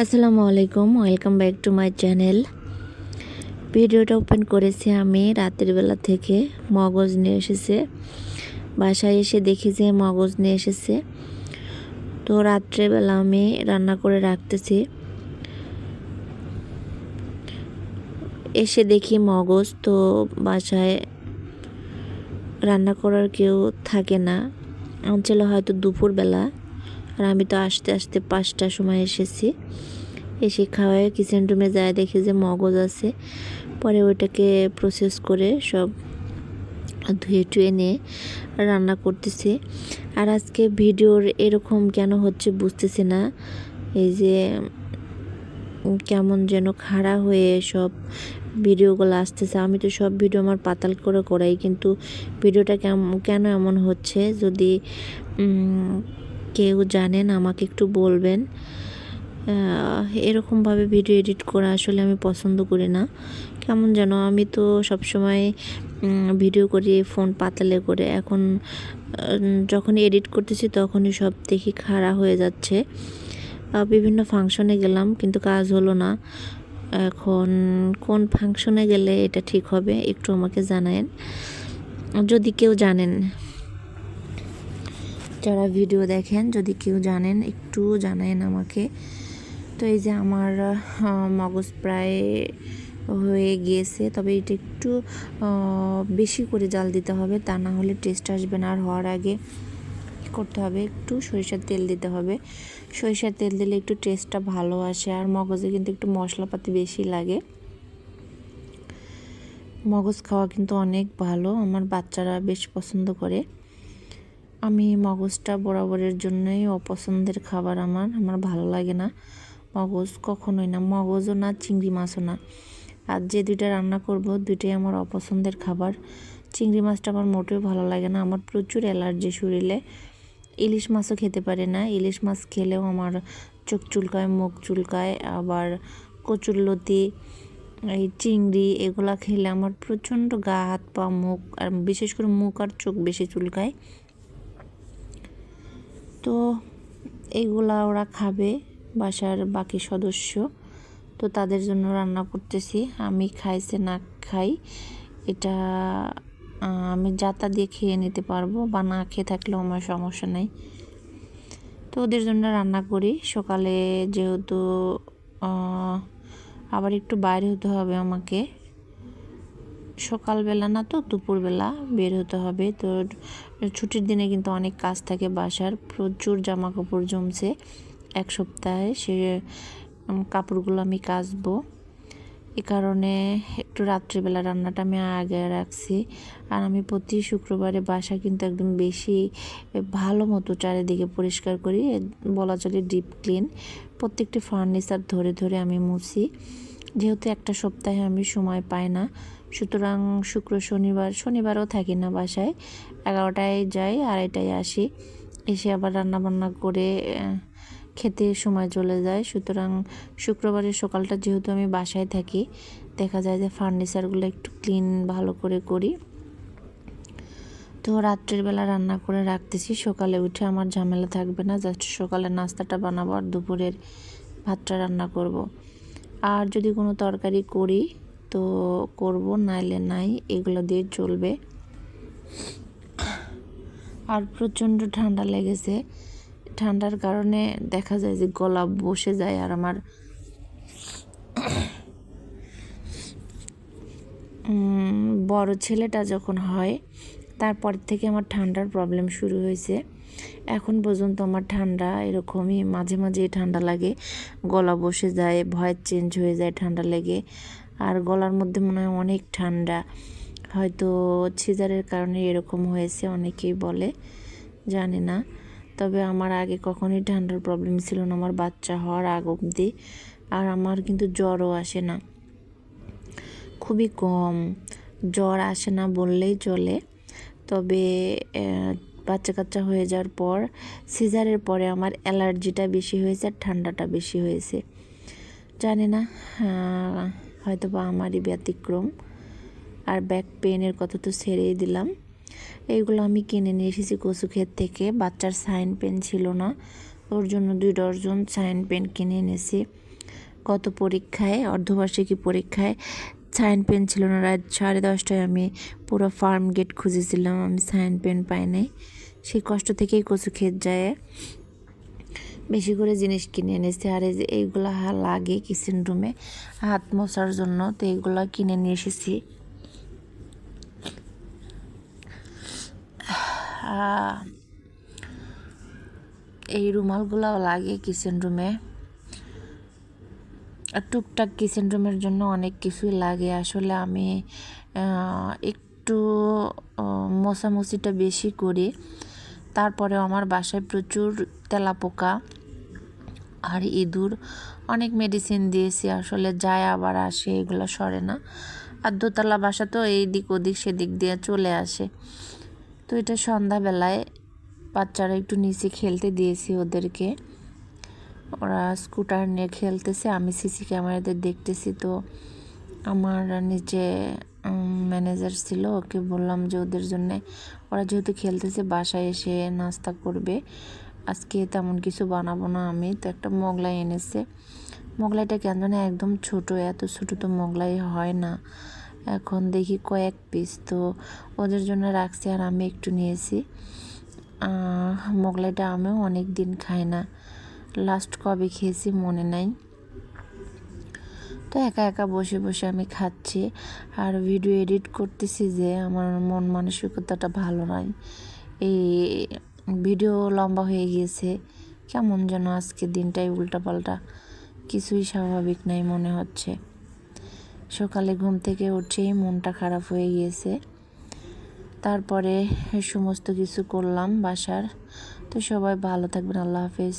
আসসালামু আলাইকুম, welcome back to my channel. ভিডিওটা ওপেন করেছি আমি রাতের বেলা থেকে, মগজ নিয়ে এসেছে। বাসায় এসে দেখি যে মগজ নিয়ে এসেছে। তো রাত্রেবেলা আমি রান্না করে রাখতেছি। এসে দেখি মগজ, তো বাসায় রান্না করার কেউ থাকে না। আনছিল হয়তো দুপুরবেলা। আর আমি তো আসতে আসতে পাঁচটার সময় এসেছি। এসে খাওয়ায় কিচেন রুমে যায়, দেখি যে মগজ আছে। পরে ওইটাকে প্রসেস করে সব ধুয়ে টুয়ে নিয়ে রান্না করতেছি। আর আজকে ভিডিওর এরকম কেন হচ্ছে বুঝতেছি না। এই যে কেমন যেন খাড়া হয়ে সব ভিডিওগুলো আসতেছে। আমি তো সব ভিডিও আমার পাতাল করে করাই, কিন্তু ভিডিওটা কেমন কেন এমন হচ্ছে? যদি কেউ জানেন, আমাকে একটু বলবেন। এরকমভাবে ভিডিও এডিট করা আসলে আমি পছন্দ করি না। কেমন যেন আমি তো সবসময় ভিডিও করি ফোন পাতালে করে। এখন যখন এডিট করতেছি তখনই সব দেখি খাড়া হয়ে যাচ্ছে। বিভিন্ন ফাংশনে গেলাম কিন্তু কাজ হলো না। এখন কোন ফাংশনে গেলে এটা ঠিক হবে একটু আমাকে জানায়েন। যদি কেউ জানেন। যারা ভিডিও দেখেন, যদি কেউ জানেন একটু জানায়েন আমাকে। তো এই যে আমার মগজ প্রায় হয়ে গিয়েছে, তবে এটা একটু বেশি করে জাল দিতে হবে, তা না হলে টেস্ট আসবে না। আর হওয়ার আগে করতে হবে, একটু সরিষার তেল দিতে হবে। সরিষার তেল দিলে একটু টেস্টটা ভালো আসে, আর মগজে কিন্তু একটু মশলাপাতি বেশি লাগে। মগজ খাওয়া কিন্তু অনেক ভালো, আমার বাচ্চারা বেশ পছন্দ করে। আমি মগজটা বরাবরের জন্যই অপছন্দের খাবার আমার আমার ভালো লাগে না। মগজ কখনোই না, মগজও না, চিংড়ি মাছও না। আর যে দুইটা রান্না করব, দুইটাই আমার অপছন্দের খাবার। চিংড়ি মাছটা আমার মোটেও ভালো লাগে না, আমার প্রচুর অ্যালার্জি শরীরে। ইলিশ মাছও খেতে পারে না, ইলিশ মাছ খেলেও আমার চোখ চুলকায়, মুখ চুলকায়। আবার কচুরলতি এই চিংড়ি এগুলা খেলে আমার প্রচণ্ড গা, হাত পা, মুখ, আর বিশেষ করে মুখ আর চোখ বেশি চুলকায়। তো এইগুলা ওরা খাবে, বাসার বাকি সদস্য। তো তাদের জন্য রান্না করতেছি। আমি খাইছে না খাই, এটা আমি যাতা দিয়ে খেয়ে নিতে পারব বা না খেয়ে থাকলেও আমার সমস্যা নেই। তো ওদের জন্য রান্না করি। সকালে যেহেতু আবার একটু বাইরে হতে হবে আমাকে। সকালবেলা না তো, দুপুরবেলা বের হতে হবে। তো ছুটির দিনে কিন্তু অনেক কাজ থাকে বাসার। প্রচুর জামা কাপড় জমছে এক সপ্তাহে। সে কাপড়গুলো আমি কাচবো। এ কারণে একটু রাত্রিবেলা রান্নাটা আমি আগে রাখছি। আর আমি প্রতি শুক্রবারে বাসা কিন্তু একদম বেশি ভালো মতো চারিদিকে পরিষ্কার করি। বলা চলে ডিপ ক্লিন প্রত্যেকটি ফার্নিচার ধরে ধরে আমি মুছি। যেহেতু একটা সপ্তাহে আমি সময় পাই না, সুতরাং শুক্র, শনিবার, শনিবারও থাকি না বাসায়। এগারোটায় যাই, আড়াইটায় আসি। এসে আবার রান্না বান্না করে খেতে সময় চলে যায়। সুতরাং শুক্রবারের সকালটা যেহেতু আমি বাসায় থাকি, দেখা যায় যে ফার্নিচারগুলো একটু ক্লিন ভালো করে করি। তো রাত্রের বেলা রান্না করে রাখতেছি। সকালে উঠে আমার ঝামেলা থাকবে না, জাস্ট সকালে নাস্তাটা বানাবো আর দুপুরের ভাতটা রান্না করব। আর যদি কোনো তরকারি করি, তো করব, নাইলে নাই, এগুলো দিয়ে চলবে। আর প্রচণ্ড ঠান্ডা লেগেছে। ঠান্ডার কারণে দেখা যায় যে গলা বসে যায় আর আমার বড় ছেলেটা যখন হয়, তারপর থেকে আমার ঠান্ডার প্রবলেম শুরু হয়েছে। এখন পর্যন্ত আমার ঠান্ডা এরকমই, মাঝে মাঝে ঠান্ডা লাগে। গলা বসে যায় ভয়েস চেঞ্জ হয়ে যায়, ঠান্ডা লেগে। আর গলার মধ্যে মনে হয় অনেক ঠান্ডা। হয়তো ছিজারের কারণে এরকম হয়েছে, অনেকেই বলে, জানি না। তবে আমার আগে কখনোই ঠান্ডার প্রবলেম ছিল না, আমার বাচ্চা হওয়ার আগ অবধি। আর আমার কিন্তু জ্বরও আসে না। খুবই কম। জ্বর আসে না বললেই চলে। তবে বাচ্চা কাচ্চা হয়ে যাওয়ার পর, সিজারের পরে আমার অ্যালার্জিটা বেশি হয়েছে আর ঠান্ডাটা বেশি হয়েছে। জানি না হয়তো বা আমারই ব্যতিক্রম। আর ব্যাক পেনের কথা তো ছেড়েই দিলাম। এইগুলো আমি কিনে নিয়ে এসেছি কচু ক্ষেত থেকে। বাচ্চার সাইন পেন ছিল না। ওর জন্য দুই ডজন সাইন পেন কিনে এনেছি। গত পরীক্ষায়, অর্ধবার্ষিকী পরীক্ষায় সাইন পেন ছিল না। রাত সাড়ে দশটায় আমি পুরো ফার্ম গেট খুঁজেছিলাম। আমি সাইন পেন পাই নাই। সেই কষ্ট থেকেই কচু খেত যায়। বেশি করে জিনিস কিনে এনেছি। আর এই যে এইগুলো লাগে কিচেন রুমে হাত মোছার জন্য, তো এইগুলো কিনে নিয়ে এসেছি। এই রুমালগুলোও লাগে কিচেন রুমে টুকটাক কিচেন রুমের জন্য অনেক কিছুই লাগে। আসলে আমি একটু মোছামুছিটা বেশি করি। তারপরে আমার বাসায় প্রচুর তেলাপোকা আর ইঁদুর অনেক মেডিসিন দিয়েছি। আসলে যায় আবার আসে, এগুলো সরে না। আর দোতলা বাসা তো এই দিক ওদিক সেদিক দিয়ে চলে আসে। তো এটা সন্ধ্যাবেলায় বাচ্চারা একটু নিচে খেলতে দিয়েছি ওদেরকে। ওরা স্কুটার নিয়ে খেলতেছে, আমি সিসি ক্যামেরাতে দেখতেছি তো আমার নিচে ম্যানেজার ছিল, ওকে বললাম যে ওদের জন্যে, ওরা যেহেতু খেলতেছে, বাসায় এসে নাস্তা করবে। আজকে তেমন কিছু বানাবো না আমি, তো একটা মোগলাই এনেছে। মোগলাইটা কেন জানি একদম ছোট, এত ছোট তো মোগলাই হয় না। এখন দেখি কয়েক পিস তো ওদের জন্য রাখছি আর আমি একটু নিয়েছি। মোগলাইটা আমিও অনেক দিন খাই না। লাস্ট কবে খেয়েছি মনে নাই। তো একা একা বসে বসে আমি খাচ্ছি। আর ভিডিও এডিট করতেছি যে আমার মন মানসিকতাটা ভালো নয় এই ভিডিও লম্বা হয়ে গিয়েছে। কেমন যেন আজকে দিনটাই উল্টাপাল্টা। কিছুই স্বাভাবিক নাই মনে হচ্ছে। সকালে ঘুম থেকে উঠেই মনটা খারাপ হয়ে গিয়েছে। তারপরে সমস্ত কিছু করলাম বাসার। তো সবাই ভালো থাকবেন, আল্লাহ হাফেজ।